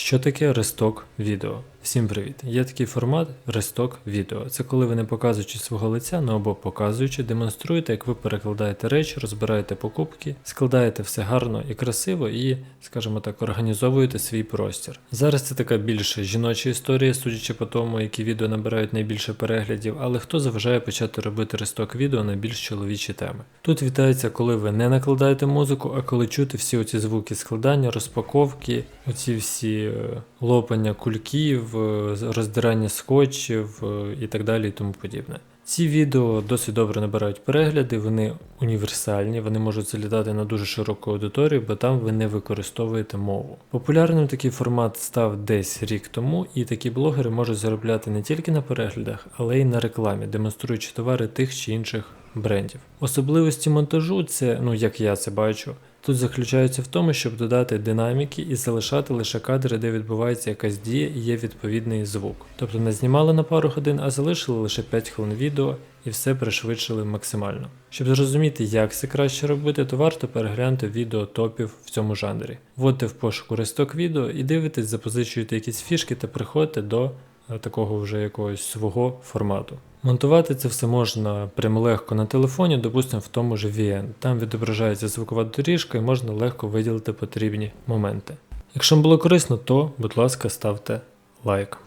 Що таке ресток відео? Всім привіт! Є такий формат ресток відео. Це коли ви не показуючи свого лиця, ну або показуючи, демонструєте, як ви перекладаєте речі, розбираєте покупки, складаєте все гарно і красиво і, скажімо так, організовуєте свій простір. Зараз це така більше жіноча історія, судячи по тому, які відео набирають найбільше переглядів, але хто заважає почати робити ресток відео на більш чоловічі теми. Тут вітається, коли ви не накладаєте музику, а коли чути всі оці звуки складання, розпаковки, оці всі е, лопання кульків, е, роздирання скотчів е, і так далі і тому подібне. Ці відео досить добре набирають перегляди, вони універсальні, вони можуть залітати на дуже широку аудиторію, бо там ви не використовуєте мову. Популярним такий формат став десь рік тому, і такі блогери можуть заробляти не тільки на переглядах, але й на рекламі, демонструючи товари тих чи інших брендів. Особливості монтажу це, ну як я це бачу, тут заключаються в тому, щоб додати динаміки і залишати лише кадри, де відбувається якась дія і є відповідний звук. Тобто не знімали на пару годин, а залишили лише 5 хвилин відео і все пришвидшили максимально. Щоб зрозуміти, як це краще робити, то варто переглянути відео топів в цьому жанрі. Вводьте в пошуку ресток відео і дивитесь, запозичуєте якісь фішки та приходьте до такого вже якогось свого формату. Монтувати це все можна прямо легко на телефоні, допустимо в тому ж VN. Там відображається звукова доріжка і можна легко виділити потрібні моменти. Якщо вам було корисно, то, будь ласка, ставте лайк.